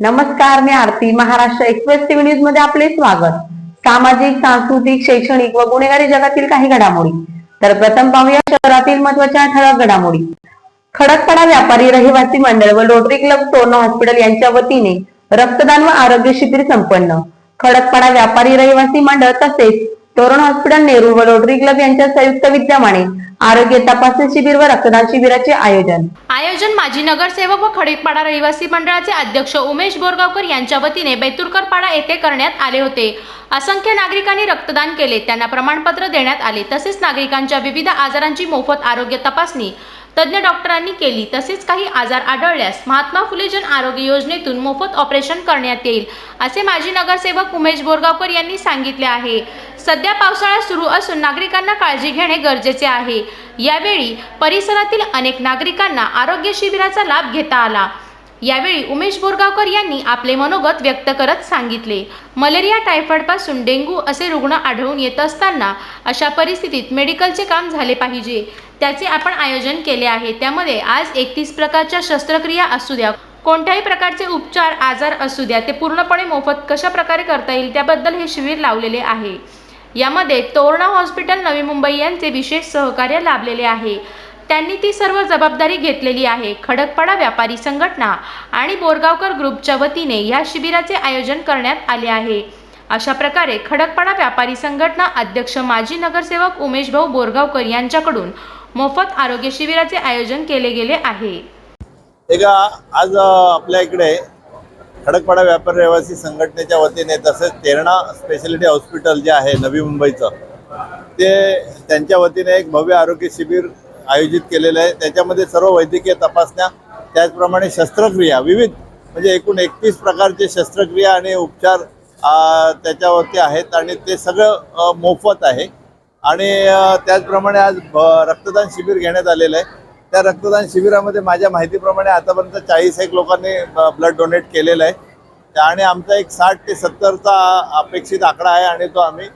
नमस्कार मी Aarti. Maharashtra express TV न्यूजमध्ये आपले स्वागत. सामाजिक सांस्कृतिक शैक्षणिक व गुन्हेगारी जगातील काही घडामोडी. तर प्रथम पाहूया शहरातील महत्त्वाच्या ठळक घडामोडी. खडकपाडा व्यापारी रहिवासी मंडळ व रोटरी क्लब तोरणा हॉस्पिटल यांच्या वतीने रक्तदान व आरोग्य शिबिर संपन्न. खडकपाडा व्यापारी रहिवासी मंडळ तसेच तोरण हॉस्पिटल नेहरू व रोटरी क्लब यांच्या संयुक्त विद्यमाने आरोग्य तपासणी शिबिर व रक्तदान शिबिराचे आयोजन. आयोजन माजी नगरसेवक व खडीकपाडा रहिवासी मंडळाचे अध्यक्ष उमेश बोरगावकर यांच्या वतीने बैतुरकर पाडा येथे करण्यात आले होते. असंख्य नागरिकांनी रक्तदान केले त्यांना प्रमाणपत्र देण्यात आले तसेच नागरिकांच्या विविध आजारांची मोफत आरोग्य तपासणी तज्ज्ञ डॉक्टरांनी केली. तसेच काही आजार आढळल्यास महात्मा फुले जन आरोग्य योजनेतून मोफत ऑपरेशन करण्यात येईल असे माजी नगरसेवक उमेश बोरगावकर यांनी सांगितले आहे. सध्या पावसाळा सुरू असून नागरिकांना काळजी घेणे गरजेचे आहे. यावेळी परिसरातील अनेक नागरिकांना आरोग्य शिबिराचा लाभ घेता आला. यावेळी उमेश बोरगावकर यांनी आपले मनोगत व्यक्त करत सांगितले. मलेरिया टायफॉइडपासून डेंग्यू असे रुग्ण आढळून येत असताना अशा परिस्थितीत मेडिकलचे काम झाले पाहिजे. त्याचे आपण आयोजन केले आहे. त्यामध्ये आज एकतीस प्रकारच्या शस्त्रक्रिया असू द्या कोणत्याही प्रकारचे उपचार आजार असू द्या ते पूर्णपणे मोफत कशा प्रकारे करता येईल त्याबद्दल हे शिबिर लावलेले आहे. यामध्ये तोरणा हॉस्पिटल नवी मुंबई यांचे विशेष सहकार्य लाभलेले आहे. त्यांनी ती सर्व जबाबदारी घेतलेली आहे. खडकपाडा व्यापारी संघटना आणि बोरगावकर ग्रुपच्या वतीने या शिबिराचे आयोजन करण्यात आले आहे. अशा प्रकारे खडकपाडा व्यापारी संघटना अध्यक्ष माजी नगरसेवक उमेश भाऊ बोरगावकर यांच्याकडून मोफत आरोग्य शिबिराचे आयोजन केले गेले आहे. आज आपल्या इकडे खडकपाडा व्यापारी रहिवासी संघटनेच्या वतीने तसेच तेरणा स्पेशालिटी हॉस्पिटल जे आहे नवी मुंबईचं ते त्यांच्या वतीने एक भव्य आरोग्य शिबिर आयोजित केलेलं आहे. त्याच्यामध्ये सर्व वैद्यकीय तपासण्या त्याचप्रमाणे शस्त्रक्रिया विविध म्हणजे एकूण एकतीस प्रकारचे शस्त्रक्रिया आणि उपचार त्याच्यावरती आहेत आणि ते सगळं मोफत आहे. आणि त्याचप्रमाणे आज ब- रक्तदान शिबिर घेण्यात आलेलं आहे. त्या रक्तदान शिबिरामध्ये माझ्या माहितीप्रमाणे आतापर्यंत चाळीस एक लोकांनी ब्लड डोनेट केलेलं आहे. आणि आमचा एक साठ ते सत्तरचा अपेक्षित आकडा आहे आणि तो आम्ही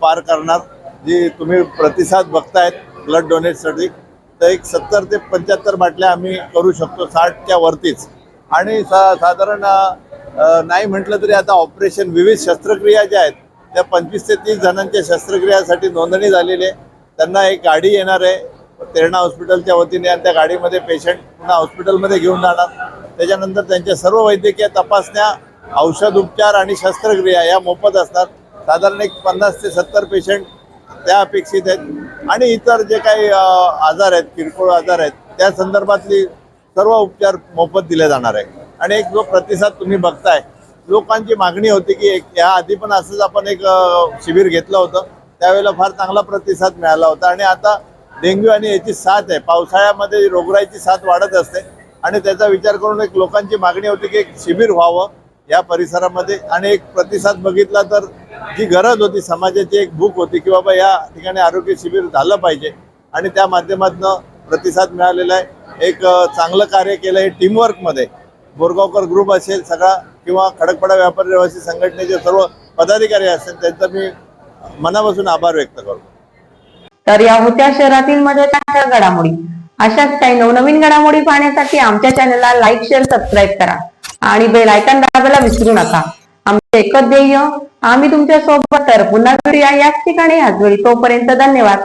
पार करणार. जी तुम्ही प्रतिसाद बघतायत ब्लड डोनेटसाठी तर एक सत्तर ते पंच्याहत्तर बाटल्या आम्ही करू शकतो साठच्या वरतीच. आणि सा साधारण नाही म्हटलं तरी आता ऑपरेशन विविध शस्त्रक्रिया ज्या आहेत त्या पंचवीस ते तीस जणांच्या शस्त्रक्रियासाठी नोंदणी झालेली आहे. त्यांना एक गाडी येणार आहे तेरणा हॉस्पिटलच्या वतीने आणि त्या गाडीमध्ये पेशंट पुन्हा हॉस्पिटलमध्ये घेऊन जाणार. त्याच्यानंतर त्यांच्या सर्व वैद्यकीय तपासण्या औषध उपचार आणि शस्त्रक्रिया या मोफत असतात साधारण एक पन्नास ते सत्तर पेशंट त्या अपेक्षित आहेत. आणि इतर जे काही आजार आहेत किरकोळ आजार आहेत त्या संदर्भातली सर्व उपचार मोफत दिले जाणार आहे. आणि एक जो प्रतिसाद तुम्ही बघताय लोकांची मागणी होती की एक या आधी पण असंच आपण एक शिबिर घेतलं होतं. त्यावेळेला फार चांगला प्रतिसाद मिळाला होता. आणि आता डेंग्यू आणि याची साथ आहे. पावसाळ्यामध्ये रोगराईची साथ वाढत असते. आणि त्याचा विचार करून एक लोकांची मागणी होती की एक शिबिर व्हावं या परिसरामध्ये. आणि एक प्रतिसाद बघितला तर जी गरज होती समाजाची एक भूक होती की बाबा या ठिकाणी आरोग्य शिबिर झालं पाहिजे. आणि त्या माध्यमातून प्रतिसाद मिळालेला आहे. एक चांगलं कार्य केलं आहे टीमवर्कमध्ये. बोरगावकर ग्रुप असेल सगळा किंवा खडकपाडा व्यापारी रहिवासी संघटनेचे सर्व पदाधिकारी असतील त्यांचा मी मनापासून आभार व्यक्त करतो. तर या होत्या शहरातील मध्ये घडामोडी. अशाच काही नवनवीन घडामोडी पाहण्यासाठी आमच्या चॅनलला लाईक शेअर सबस्क्राईब करा आणि बेल आयकॉन दाबायला विसरू नका. आमचे एकच ध्येय आम्ही तुमच्यासोबत तर पुन्हा भेटूया. याच ठिकाणी आज वेळी तोपर्यंत धन्यवाद.